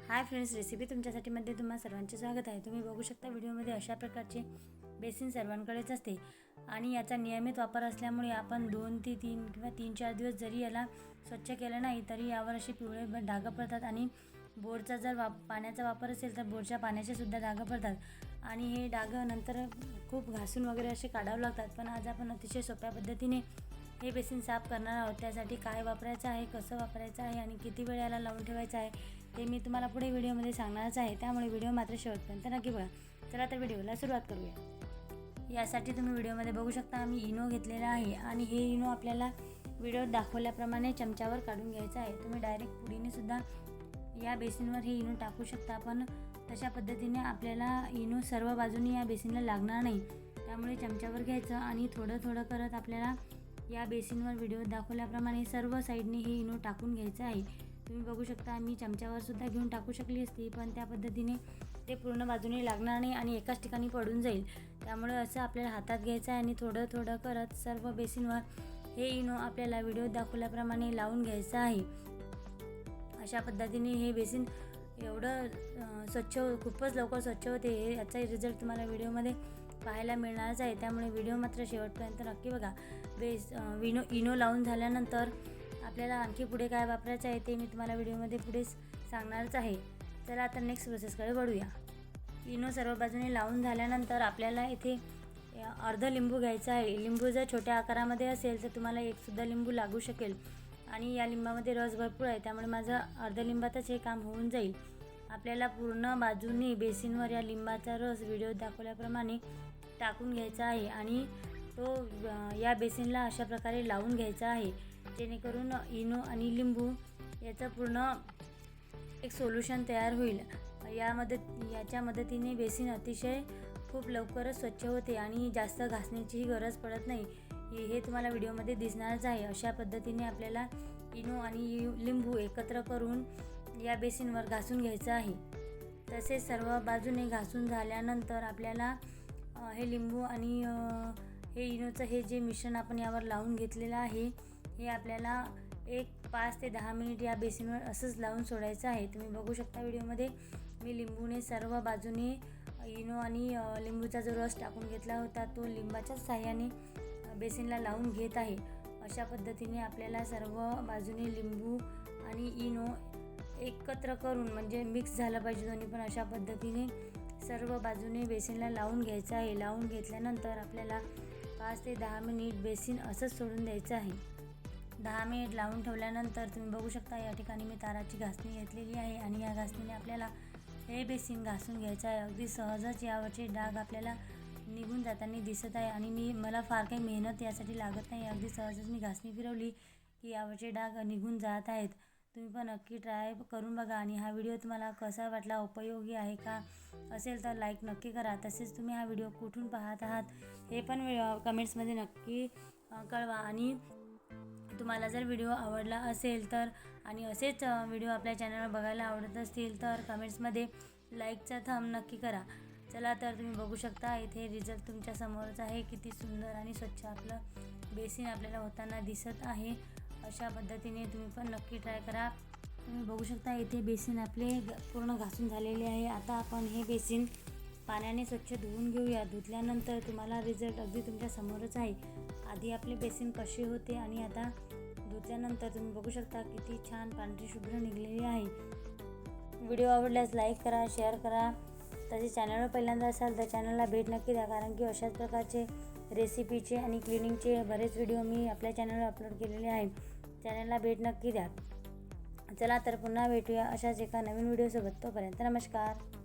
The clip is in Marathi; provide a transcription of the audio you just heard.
हाय फ्रेंड्स रेसिपी तुमच्यासाठी मध्ये तुम्हाला सर्वांचे स्वागत आहे. तुम्ही बघू शकता व्हिडिओमध्ये अशा प्रकारचे बेसिन सर्वांकडेच असते आणि याचा नियमित वापर असल्यामुळे आपण दोन ते तीन किंवा तीन चार दिवस जरी याला स्वच्छ केलं नाही तरी यावर असे पिवळे डाग पडतात आणि बोरचा जर वाप पाण्याचा वापर असेल तर बोरच्या पाण्याचे सुद्धा डाग पडतात. आणि हे डाग नंतर खूप घासून वगैरे असे काढावं लागतात. पण आज आपण अतिशय सोप्या पद्धतीने हे बेसिन साफ करणार आहोत. त्यासाठी काय वापरायचं आहे कसं वापरायचं आहे आणि किती वेळ याला लावून ठेवायचं आहे ते मी तुम्हाला पुढे व्हिडिओमध्ये सांगणारच आहे. त्यामुळे व्हिडिओ मात्र शेवटपर्यंत नक्की बघा. चला आता व्हिडिओला सुरुवात करूया. यासाठी तुम्ही व्हिडिओमध्ये बघू शकता आम्ही इनो घेतलेला आहे आणि हे इनो आपल्याला व्हिडिओ दाखवल्याप्रमाणे चमच्यावर काढून घ्यायचं आहे. तुम्ही डायरेक्ट पुडीनेसुद्धा या बेसिनवर हे इनो टाकू शकता पण तशा पद्धतीने आपल्याला इनो सर्व बाजूनी या बेसिनला लागणार नाही. त्यामुळे चमच्यावर घ्यायचं आणि थोडं थोडं करत आपल्याला या बेसिनवर व्हिडिओ दाखवल्याप्रमाणे सर्व साईडने हे इनो टाकून घ्यायचं आहे. तुम्ही बघू शकता मी चमच्यावर सुद्धा घेऊन टाकू शकली असती पण त्या पद्धतीने ते पूर्ण बाजूने लागणार नाही आणि एकाच ठिकाणी पडून जाईल. त्यामुळे असं आपल्याला हातात घ्यायचं आहे आणि थोडं थोडं करत सर्व बेसिनवर हे इनो आपल्याला व्हिडिओ दाखवल्याप्रमाणे लावून घ्यायचं आहे. अशा पद्धतीने हे बेसिन एवढं स्वच्छ खूपच लवकर स्वच्छ होते हे याचा रिझल्ट तुम्हाला व्हिडिओमध्ये पाहायला मिळणारच आहे. त्यामुळे व्हिडिओ मात्र शेवटपर्यंत नक्की बघा. बेस विनो इनो लावून झाल्यानंतर आपल्याला आणखी पुढे काय वापरायचं आहे ते मी तुम्हाला व्हिडिओमध्ये पुढे सांगणारच आहे. चला आता नेक्स्ट प्रोसेसकडे वळूया. इनो सर्व बाजूने लावून झाल्यानंतर आपल्याला इथे अर्ध लिंबू घ्यायचा आहे. लिंबू जर छोट्या आकारामध्ये असेल तर तुम्हाला एकसुद्धा लिंबू लागू शकेल. आणि या लिंबामध्ये रस भरपूर आहे त्यामुळे माझं अर्ध लिंबातच हे काम होऊन जाईल. आपल्याला पूर्ण बाजूने बेसिनवर या लिंबाचा रस व्हिडिओ दाखवल्याप्रमाणे टाकून घ्यायचा आहे. आणि तो या बेसिनला अशा प्रकारे लावून घ्यायचा आहे. जेणेकरून इनो आणि लिंबू याचं पूर्ण एक सोल्युशन तयार होईल. या मदत याच्या मदतीने बेसिन अतिशय खूप लवकरच स्वच्छ होते आणि जास्त घासण्याचीही गरज पडत नाही. हे तुम्हाला व्हिडिओमध्ये दिसणारच आहे. अशा पद्धतीने आपल्याला इनो आणि लिंबू एकत्र करून या बेसिनवर घासून घ्यायचं आहे. तसेच सर्व बाजूने घासून झाल्यानंतर आपल्याला हे लिंबू आणि हे इनोचं हे जे मिश्रण आपण यावर लावून घेतलेलं आहे हे आपल्याला एक पाच ते दहा मिनिट या बेसिनवर असंच लावून सोडायचं आहे. तुम्ही बघू शकता व्हिडिओमध्ये मी लिंबूने सर्व बाजूने इनो आणि लिंबूचा जो रस टाकून घेतला होता तो लिंबाच्याच साह्याने बेसिनला लावून घेत आहे. अशा पद्धतीने आपल्याला सर्व बाजूने लिंबू आणि इनो एकत्र करून म्हणजे मिक्स झालं पाहिजे दोन्ही पण अशा पद्धतीने सर्व बाजूने बेसिनला लावून घ्यायचं आहे. लावून घेतल्यानंतर आपल्याला पाच ते दहा मिनिट बेसिन असंच सोडून द्यायचं आहे. दहा मिनिट लावून ठेवल्यानंतर तुम्ही बघू शकता या ठिकाणी मी ताराची घासणी घेतलेली आहे आणि या घासणीने आपल्याला हे बेसिन घासून घ्यायचं आहे. अगदी सहजच यावरचे डाग आपल्याला निघून जाताना दिसत आहे आणि मी मला फार काही मेहनत यासाठी लागत नाही. अगदी सहजच मी घासणी फिरवली की यावरचे डाग निघून जात आहेत. तुम्ही पण नक्की ट्राय करून बघा आणि हा व्हिडिओ तुम्हाला कसा वाटला उपयोगी आहे का असेल तर लाईक नक्की करा. तसेच तुम्ही हा व्हिडिओ कुठून पाहत आहात हे पण कमेंट्समध्ये नक्की कळवा आणि तुम्हाला जर व्हिडिओ आवडला असेल तर आणि असेच व्हिडिओ आपल्या चॅनलवर बघायला आवडत असतील तर कमेंट्समध्ये लाईकचा थंब नक्की करा. चला तर तुम्ही बघू शकता इथे रिझल्ट तुमच्या समोरच आहे. किती सुंदर आणि स्वच्छ आपलं बेसिन आपल्याला होताना दिसत आहे. अशा पद्धतीने तुम्ही पण नक्की ट्राय करा. तुम्ही बघू शकता इथे बेसिन आपले पूर्ण घासून झालेले आहे. आता आपण हे बेसिन पाण्याने स्वच्छ धुवून घेऊया. धुतल्यानंतर तुम्हाला रिझल्ट अगदी तुमच्या समोरच आहे. आधी आपले बेसिन कसे होते आणि आता धुतल्यानंतर तुम्ही बघू शकता किती छान पांढरी शुभ्र निघलेली आहे. व्हिडिओ आवडल्यास लाईक करा शेअर करा. तसेच चॅनलवर पहिल्यांदा असाल तर चॅनलला भेट नक्की द्या. कारण की अशाच प्रकारचे रेसिपीचे आणि क्लिनिंगचे बरेच व्हिडिओ मी आपल्या चॅनलवर अपलोड केलेले आहे. चॅनलला भेट नक्की द्या. चला तर पुन्हा भेटूया अशाच एका नवीन व्हिडिओसोबत तोपर्यंत नमस्कार.